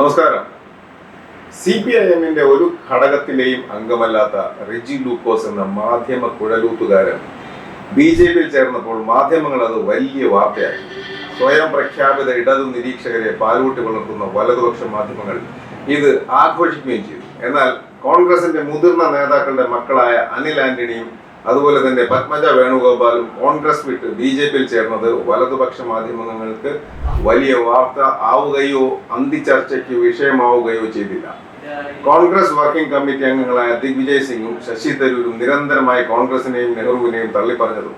നമസ്കാരം. C P I എമ്മിന്റെ ഒരു ഘടകത്തിലെയും അംഗമല്ലാത്ത റിജി ലൂക്കോസ് എന്ന മാധ്യമ കുഴലൂത്തുകാരൻ ബി ജെ പിയിൽ ചേർന്നപ്പോൾ മാധ്യമങ്ങൾ അത് വലിയ വാർത്തയായി സ്വയം പ്രഖ്യാപിത ഇടതു നിരീക്ഷകരെ പാലൂട്ടി വളർത്തുന്ന വലതുപക്ഷ മാധ്യമങ്ങൾ ഇത് ആഘോഷിക്കുകയും ചെയ്തു. എന്നാൽ കോൺഗ്രസിന്റെ മുതിർന്ന നേതാക്കളുടെ മക്കളായ അനിൽ ആന്റണിയും അതുപോലെ തന്നെ പത്മജ വേണുഗോപാലും കോൺഗ്രസ് വിട്ട് ബി ജെ പിയിൽ ചേർന്നത് വലതുപക്ഷ മാധ്യമങ്ങൾക്ക് വലിയ വാർത്ത ആവുകയോ അന്തിചർച്ചയ്ക്ക് വിഷയമാവുകയോ ചെയ്തില്ല. കോൺഗ്രസ് വർക്കിംഗ് കമ്മിറ്റി അംഗങ്ങളായ ദിഗ്വിജയ് സിംഗും ശശി തരൂരും നിരന്തരമായി കോൺഗ്രസിനെയും നെഹ്റുവിനെയും തള്ളിപ്പറഞ്ഞതും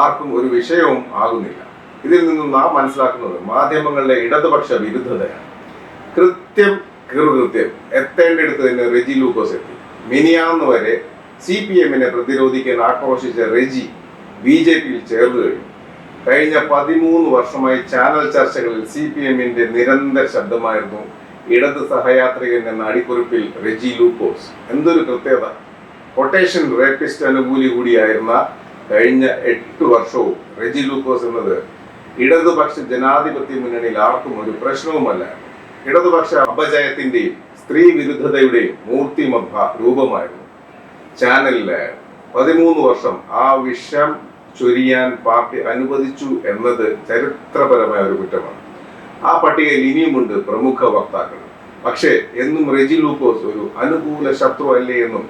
ആർക്കും ഒരു വിഷയവും ആകുന്നില്ല. ഇതിൽ നിന്നും നാം മനസ്സിലാക്കുന്നത് മാധ്യമങ്ങളുടെ ഇടതുപക്ഷ വിരുദ്ധതയാണ്. കൃത്യം കീർകൃത്യം എത്തേണ്ടടുത്ത് തന്നെ റെജി ലൂക്കോസ് എത്തി. മിനിയാന്ന് വരെ സി പി എമ്മിനെ പ്രതിരോധിക്കാൻ ആക്രോശിച്ച റെജി ബി ജെ പിയിൽ ചേർന്നു കഴിഞ്ഞു. കഴിഞ്ഞ പതിമൂന്ന് വർഷമായി ചാനൽ ചർച്ചകളിൽ സി പി എമ്മിന്റെ നിരന്തര ശബ്ദമായിരുന്നു ഇടത് സഹയാത്രികൻ എന്ന അടിക്കുറിപ്പിൽ റെജി ലൂക്കോസ്. എന്തൊരു കൃത്യത. കൊട്ടേഷൻ റേപ്പിസ്റ്റ് അനുകൂലി കൂടിയായിരുന്ന കഴിഞ്ഞ എട്ട് വർഷവും റെജി ലൂക്കോസ് എന്നത് ഇടതുപക്ഷ ജനാധിപത്യ മുന്നണിയിൽ ആർക്കും ഒരു പ്രശ്നവുമല്ല. ഇടതുപക്ഷ അപജയത്തിന്റെയും സ്ത്രീ വിരുദ്ധതയുടെയും മൂർത്തിമഭ രൂപമായിരുന്നു. ചാനലിൽ പതിമൂന്ന് വർഷം ആ വിഷം ചൊരിയാൻ പാർട്ടി അനുവദിച്ചു എന്നത് ചരിത്രപരമായ ഒരു കുറ്റമാണ്. ആ പട്ടികയിൽ ഇനിയുമുണ്ട് പ്രമുഖ വക്താക്കൾ. പക്ഷേ എന്നും റെജി ലൂക്കോസ് ഒരു അനുകൂല ശത്രു അല്ലേ എന്നും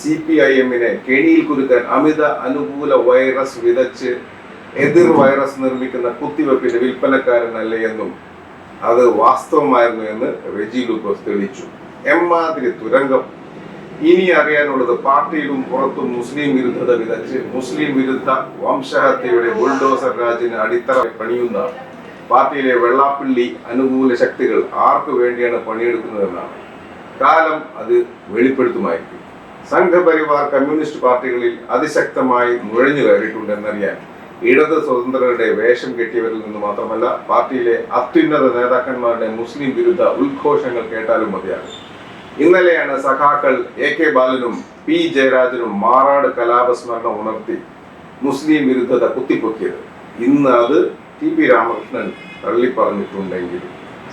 സി പി ഐ എമ്മിനെ കെണിയിൽ കുരുക്കാൻ അമിത അനുകൂല വൈറസ് വിതച്ച് എതിർ വൈറസ് നിർമ്മിക്കുന്ന കുത്തിവെപ്പിന്റെ വിൽപ്പനക്കാരനല്ലേ എന്നും അത് വാസ്തവമായിരുന്നു എന്ന് റെജി ലൂക്കോസ് തെളിയിച്ചു. എമ്മാതിരി തുരങ്കം ഇനി അറിയാനുള്ളത് പാർട്ടിയിലും പുറത്തും മുസ്ലിം വിരുദ്ധത വിതച്ച് മുസ്ലിം വിരുദ്ധ വംശഹത്യയുടെ ബുൾഡോസർ രാജിന് അടിത്തറ പണിയുന്ന പാർട്ടിയിലെ വെള്ളാപ്പിള്ളി അനുകൂല ശക്തികൾ ആർക്കു വേണ്ടിയാണ് പണിയെടുക്കുന്നതെന്നാണ്. കാലം അത് വെളിപ്പെടുത്തുമായിരിക്കും. സംഘപരിവാർ കമ്മ്യൂണിസ്റ്റ് പാർട്ടികളിൽ അതിശക്തമായി നുഴഞ്ഞു കയറിയിട്ടുണ്ടെന്നറിയാൻ ഇടത് സ്വതന്ത്രരുടെ വേഷം കെട്ടിയവരിൽ നിന്ന് മാത്രമല്ല പാർട്ടിയിലെ അത്യുന്നത നേതാക്കന്മാരുടെ മുസ്ലിം വിരുദ്ധ ഉദ്ഘോഷങ്ങൾ കേട്ടാലും മതിയാകും. ഇന്നലെയാണ് സഖാക്കൾ എ കെ ബാലനും പി ജയരാജനും മാറാട് കലാപസ്മരണം ഉണർത്തി മുസ്ലിം വിരുദ്ധത കുത്തിപ്പൊക്കിയത്. ഇന്ന് അത് ടി പി രാമകൃഷ്ണൻ തള്ളിപ്പറഞ്ഞിട്ടുണ്ടെങ്കിൽ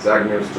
സാഗ് ന്യൂസ്